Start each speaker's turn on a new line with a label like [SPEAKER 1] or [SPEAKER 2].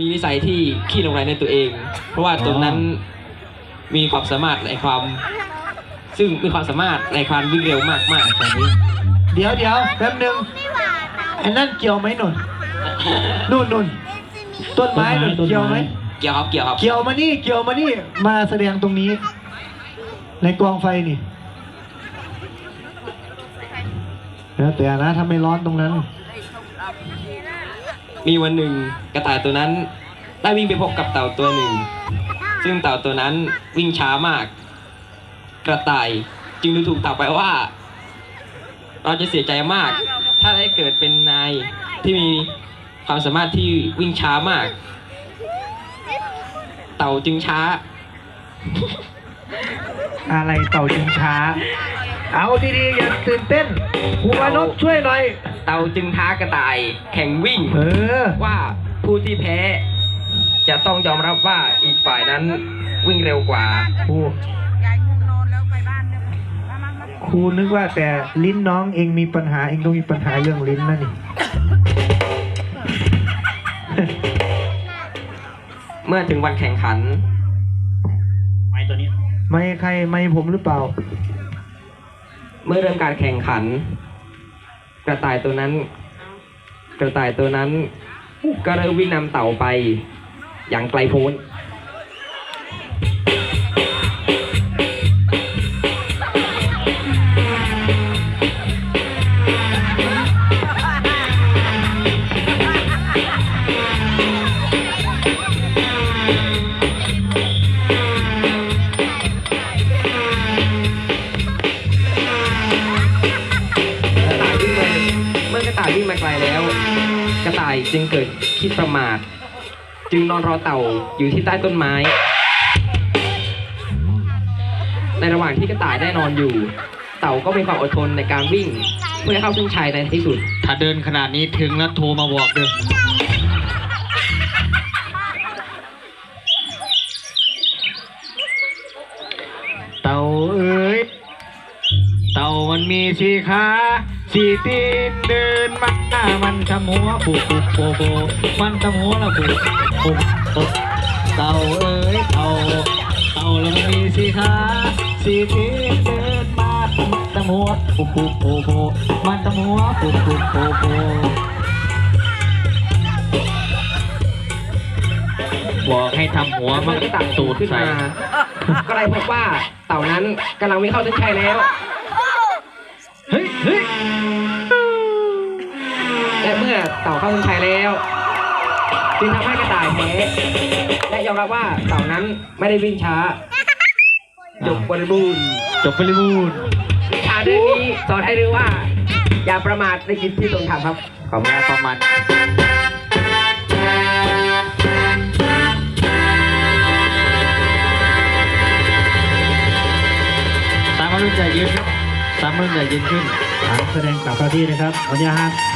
[SPEAKER 1] มีนิสัยที่ขี้หลงไหลในตัวเอง เพราะว่าตนนั้นมีความสามารถในความ ซึ่งมีความสามารถในความวิ่งเร็วมากมากๆตอนนี้
[SPEAKER 2] เดี๋ยวเดี๋ยวแป๊บนึงไอ้นั่นเกี่ยวไหมหนุนนู่นนู่นต้นไม้หนุน
[SPEAKER 3] ต้นไม้
[SPEAKER 2] เกี่ยวไหม
[SPEAKER 1] เกี่ยวครับเกี่ยวครับ
[SPEAKER 2] เกี่ยวมานี่เกี่ยวมานี่มาแสดงตรงนี้ ในกองไฟนี่แล้วแต่นะถ้าไม่ร้อนตรงนั้น
[SPEAKER 1] มีวันหนึ่งกระต่ายตัวนั้นได้วิ่งไปพบกับเต่าตัวหนึ่ง ซึ่งเต่าตัวนั้นวิ่งช้ามาก กระต่ายจึงดูถูกเต่าไปว่า เราจะเสียใจมาก ถ้าได้เกิดเป็นนายที่มีความสามารถที่วิ่งช้ามาก เต่าจึงช้า
[SPEAKER 2] อะไรเต่าจิงช้า เอาดีๆอย่าตื่นเต้นครูมานพช่วยหน่อย
[SPEAKER 1] เต่าจึงท้ากระต่าย แข่งวิ่ง
[SPEAKER 2] เออ
[SPEAKER 1] ว่าผู้ที่แพ้ จะต้องยอมรับว่าอีกฝ่ายนั้นวิ่งเร็วกว่า
[SPEAKER 2] ครู
[SPEAKER 4] ยายง่วงนอนแล้วไปบ้านเร็วมามามา
[SPEAKER 2] ครูนึกว่าแต่ลิ้นน้องเองมีปัญหาเองต้องมีปัญหาเรื่องลิ้นนะนี่
[SPEAKER 1] เมื่อถึงวันแข่งขัน
[SPEAKER 3] ไม้ตัวนี้
[SPEAKER 2] ไม่ใครไม่ผมหรือเปล่า
[SPEAKER 1] เมื่อเริ่มการแข่งขัน กระต่ายตัวนั้น กระต่ายตัวนั้น ก็เริ่มวิ่งนำเต่าไปอย่างไกลโพ้น ไกลแล้ว กระต่ายจึงเกิดคิดประมาท จึงนอนรอเต่าอยู่ที่ใต้ต้นไม้ ในระหว่างที่กระต่ายได้นอนอยู่ เต่าก็มีความอดทนในการวิ่ง เพื่อเข้าเส้นชัยในที่สุด
[SPEAKER 3] ถ้าเดินขนาดนี้ถึงแล้วโทรมาบอกเด้อ มีสีขาสีตีนเดินมามันทำหัวปุกปุกโปโปมันทำหัวละปุกปุกปุกเต่าเอ้ยเต่าเต่าแล้วมีสีขาสีตีนเดินมามันทำหัวปุกปุกโปโปมันทำหัวปุกปุกโปโปบอกให้ทำหัว
[SPEAKER 1] มันที่เต่า
[SPEAKER 3] ตูด
[SPEAKER 1] ขึ้น
[SPEAKER 3] ใส่
[SPEAKER 1] มาก็ได้พบว่าเต่านั้นกำลังวิ่เข้าเส้นชัยแล้ว
[SPEAKER 3] เฮ้ย
[SPEAKER 1] และเมื่อเต่าเข้าเส้นชัยแล้ว จึงทำให้กระต่ายแพ้และยอมรับว่าเต่านั้นไม่ได้วิ่งช้าจบบริบูรณ์
[SPEAKER 3] จบบริบูรณ์
[SPEAKER 1] ชาเรื่องนี้สอนให้รู้ว่า อย่าประมาทในกิจที่ตนทำครับ
[SPEAKER 3] ขอบคุณประมาณสามรุ่นใหญ่ยืนครับสามรุ่นใหญ่ยืนขึ้น
[SPEAKER 2] แสดงกลับเข้าที่นะครับขออนุญาต